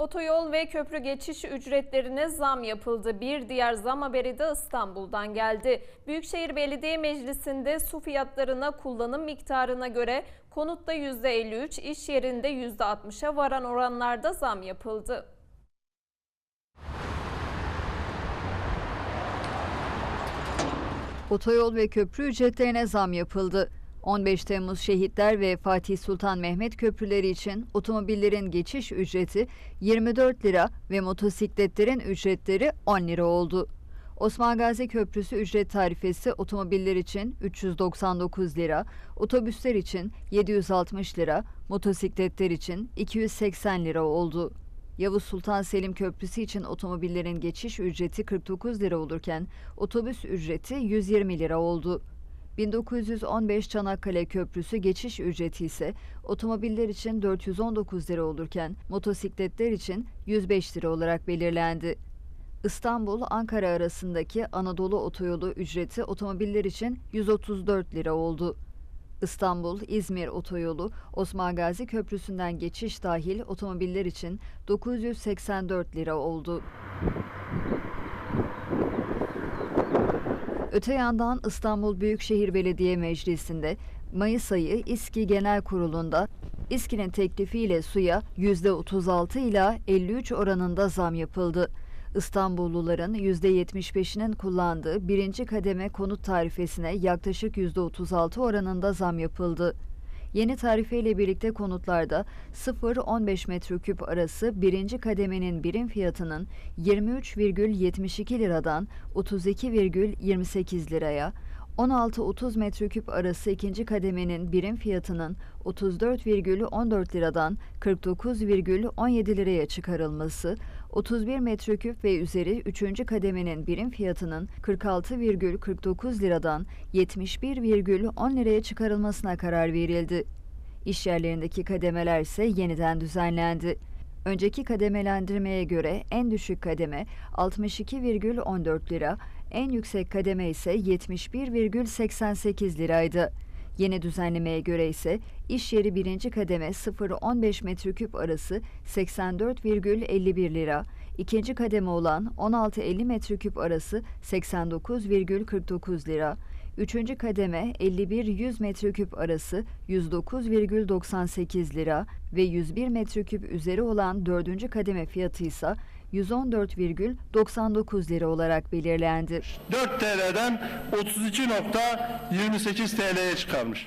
Otoyol ve köprü geçiş ücretlerine zam yapıldı. Bir diğer zam haberi de İstanbul'dan geldi. Büyükşehir Belediye Meclisi'nde su fiyatlarına kullanım miktarına göre konutta %53, iş yerinde %60'a varan oranlarda zam yapıldı. Otoyol ve köprü ücretlerine zam yapıldı. 15 Temmuz Şehitler ve Fatih Sultan Mehmet köprüleri için otomobillerin geçiş ücreti 24 lira ve motosikletlerin ücretleri 10 lira oldu. Osman Gazi Köprüsü ücret tarifesi otomobiller için 399 lira, otobüsler için 760 lira, motosikletler için 280 lira oldu. Yavuz Sultan Selim Köprüsü için otomobillerin geçiş ücreti 49 lira olurken otobüs ücreti 120 lira oldu. 1915 Çanakkale Köprüsü geçiş ücreti ise otomobiller için 419 lira olurken motosikletler için 105 lira olarak belirlendi. İstanbul-Ankara arasındaki Anadolu Otoyolu ücreti otomobiller için 134 lira oldu. İstanbul-İzmir Otoyolu Osman Gazi Köprüsü'nden geçiş dahil otomobiller için 984 lira oldu. Öte yandan İstanbul Büyükşehir Belediye Meclisi'nde Mayıs ayı İSKİ Genel Kurulu'nda İSKİ'nin teklifiyle suya %36 ila 53 oranında zam yapıldı. İstanbulluların %75'inin kullandığı birinci kademe konut tarifesine yaklaşık %36 oranında zam yapıldı. Yeni tarifeyle birlikte konutlarda 0-15 metreküp arası birinci kademenin birim fiyatının 23,72 liradan 32,28 liraya, 16-30 metreküp arası ikinci kademenin birim fiyatının 34,14 liradan 49,17 liraya çıkarılması, 31 metreküp ve üzeri üçüncü kademenin birim fiyatının 46,49 liradan 71,10 liraya çıkarılmasına karar verildi. İş yerlerindeki kademeler ise yeniden düzenlendi. Önceki kademelendirmeye göre en düşük kademe 62,14 lira, en yüksek kademe ise 71,88 liraydı. Yeni düzenlemeye göre ise iş yeri birinci kademe 0-15 metreküp arası 84,51 lira, ikinci kademe olan 16-50 metreküp arası 89,49 lira, üçüncü kademe 51-100 metreküp arası 109,98 lira ve 101 metreküp üzeri olan dördüncü kademe fiyatı ise 114,99 lira olarak belirlendi. 4 TL'den 32.28 TL'ye çıkarmış.